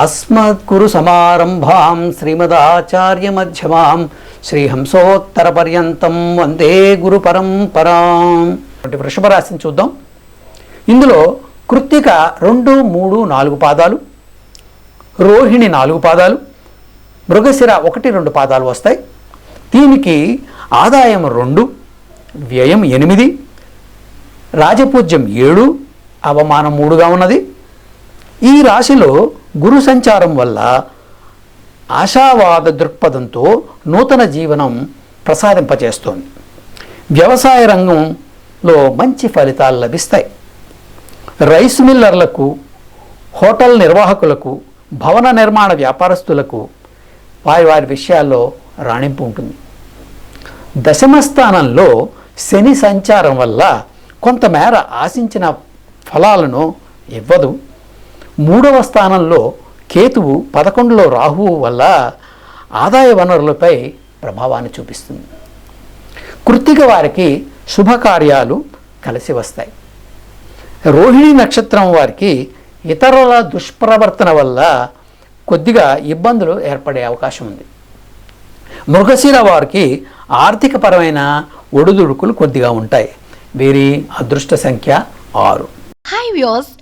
అస్మద్గురు సమారంభాం శ్రీమదాచార్యమధ్యమాం శ్రీహంసోత్తరపర్యంతం వందే గురు పరంపరాం వృషభ రాశిని చూద్దాం. ఇందులో కృత్తిక రెండు మూడు నాలుగు పాదాలు రోహిణి నాలుగు పాదాలు మృగశిర ఒకటి రెండు పాదాలు వస్తాయి. దీనికి ఆదాయం రెండు వ్యయం ఎనిమిది రాజపూజ్యం ఏడు అవమానం మూడుగా ఉన్నది. ఈ రాశిలో గురు సంచారం వల్ల ఆశావాద దృక్పథంతో నూతన జీవనం ప్రసాదింపచేస్తోంది. వ్యవసాయ రంగంలో మంచి ఫలితాలు లభిస్తాయి. రైస్ మిల్లర్లకు హోటల్ నిర్వాహకులకు భవన నిర్మాణ వ్యాపారస్తులకు వారి వారి విషయాల్లో రాణింపు ఉంటుంది. దశమ స్థానంలో శని సంచారం వల్ల కొంతమేర ఆశించిన ఫలాలను ఇవ్వదు. మూడవ స్థానంలో కేతువు పదకొండులో రాహువు వల్ల ఆదాయ వనరులపై ప్రభావాన్ని చూపిస్తుంది. కృత్తిక వారికి శుభకార్యాలు కలిసి వస్తాయి. రోహిణి నక్షత్రం వారికి ఇతరుల దుష్ప్రవర్తన వల్ల కొద్దిగా ఇబ్బందులు ఏర్పడే అవకాశం ఉంది. మృగశీల వారికి ఆర్థికపరమైన ఒడిదుడుకులు కొద్దిగా ఉంటాయి. వీరి అదృష్ట సంఖ్య ఆరు. Hi views